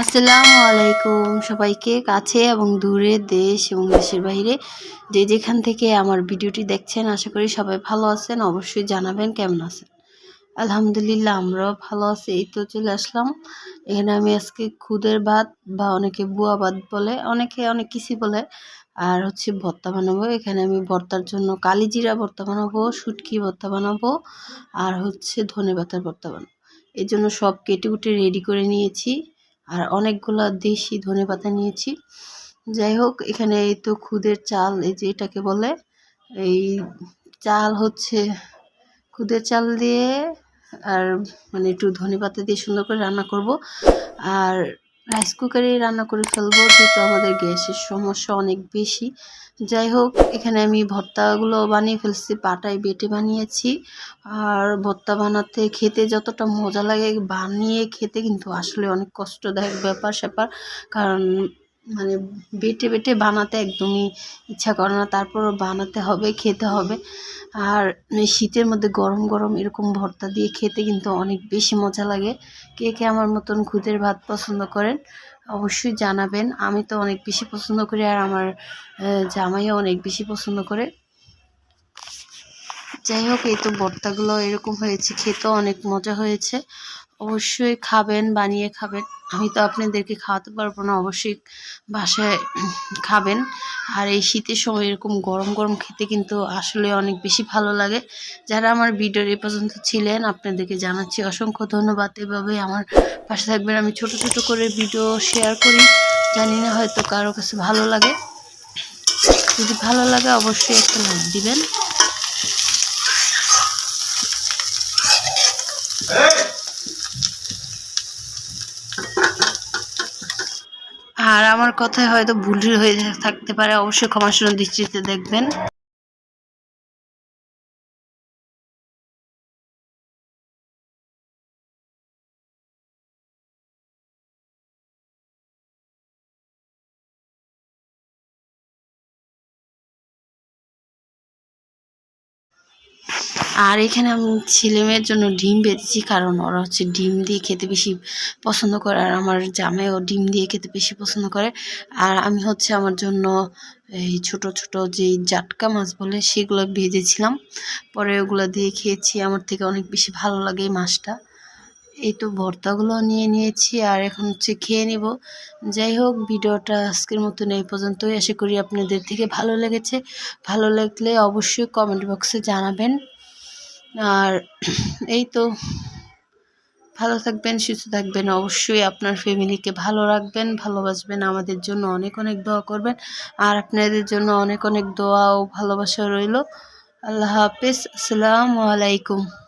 আসসালামু আলাইকুম সবাইকে, কাছে এবং দূরে দেশ এবং দেশের বাইরে। যে যেখান থেকে আমার ভিডিওটি দেখছেন, আশা করি সবাই ভালো আছেন। অবশ্যই জানাবেন কেমন আছেন। আলহামদুলিল্লাহ, আমরাও ভালো আছি। এই তো চলে আসলাম। এখানে আমি আজকে খুদের ভাত বা অনেকে বুয়া ভাত বলে, অনেকে অনেক কিছু বলে। আর হচ্ছে ভর্তা বানাবো। এখানে আমি ভর্তার জন্য কালিজিরা ভর্তা বানাবো, শুটকি ভর্তা বানাবো, আর হচ্ছে ধনে পাতার ভর্তা বানাবো। এই জন্য সব কেটে কুটে রেডি করে নিয়েছি। আর অনেকগুলো দেশি ধনে পাতা নিয়েছি। যাই হোক, এখানে এই তো খুদের চাল, এই যে এটাকে বলে, এই চাল হচ্ছে খুদের চাল দিয়ে আর মানে একটু ধনে পাতা দিয়ে সুন্দর করে রান্না করব। আর রাইস কুকারে রান্না করে ফেলব, যেহেতু আমাদের গ্যাসের সমস্যা অনেক বেশি। যাই হোক, এখানে আমি ভর্তাগুলো বানিয়ে ফেলছি পাটায় বেটে বানিয়েছি। আর ভর্তা বানাতে খেতে যতটা মজা লাগে, বানিয়ে খেতে কিন্তু আসলে অনেক কষ্টদায়ক ব্যাপার স্যাপার কারণ মানে বেটে বেটে বানাতে একদমই ইচ্ছা করে না। তারপরও বানাতে হবে, খেতে হবে। আর শীতের মধ্যে গরম গরম এরকম ভর্তা দিয়ে খেতে কিন্তু অনেক বেশি মজা লাগে। কে কে আমার মতন খুদের ভাত পছন্দ করেন, অবশ্যই জানাবেন। আমি তো অনেক বেশি পছন্দ করি আর আমার জামাইও অনেক বেশি পছন্দ করে। যাই হোক, এই তো ভর্তাগুলো এরকম হয়েছে, খেতেও অনেক মজা হয়েছে। অবশ্যই খাবেন, বানিয়ে খাবেন। আমি তো আপনাদেরকে খাওয়াতে পারব না, অবশ্যই বাসায় খাবেন। আর এই শীতের সময় এরকম গরম গরম খেতে কিন্তু আসলে অনেক বেশি ভালো লাগে। যারা আমার ভিডিওর এ পর্যন্ত ছিলেন, আপনাদেরকে জানাচ্ছি অসংখ্য ধন্যবাদ। এভাবে আমার পাশে থাকবেন। আমি ছোট ছোট করে ভিডিও শেয়ার করি। জানি না হয়তো কারও কাছে ভালো লাগে। যদি ভালো লাগে, অবশ্যই একটা লাইক দিবেন। আর আমার কথায় হয়তো ভুল হয়ে থাকতে পারে অবশ্যই ক্ষমাসুন দৃষ্টিতে দেখবেন। আর এখানে আমি ছেলেমেয়ের জন্য ডিম বেঁধেছি, কারণ ওরা হচ্ছে ডিম দিয়ে খেতে বেশি পছন্দ করে, আর আমার জামাইও ডিম দিয়ে খেতে বেশি পছন্দ করে। আর আমি হচ্ছে আমার জন্য এই ছোট ছোট যে জাটকা মাছ বলে সেগুলো ভেজেছিলাম। পরে ওগুলো দিয়ে খেয়েছি, আমার থেকে অনেক বেশি ভালো লাগে এই মাছটা। এই তো ভর্তাগুলো নিয়ে নিয়েছি, আর এখন হচ্ছে খেয়ে নিব। যাই হোক, ভিডিওটা আজকের মতন এই পর্যন্তই। আশা করি আপনাদের থেকে ভালো লেগেছে। ভালো লাগলে অবশ্যই কমেন্ট বক্সে জানাবেন। আর এই তো, ভালো থাকবেন, সুস্থ থাকবেন। অবশ্যই আপনার ফ্যামিলিকে ভালো রাখবেন, ভালোবাসবেন। আমাদের জন্য অনেক অনেক দোয়া করবেন। আর আপনাদের জন্য অনেক অনেক দোয়া ও ভালোবাসা রইল। আল্লাহ হাফিজ। আসসালামু আলাইকুম।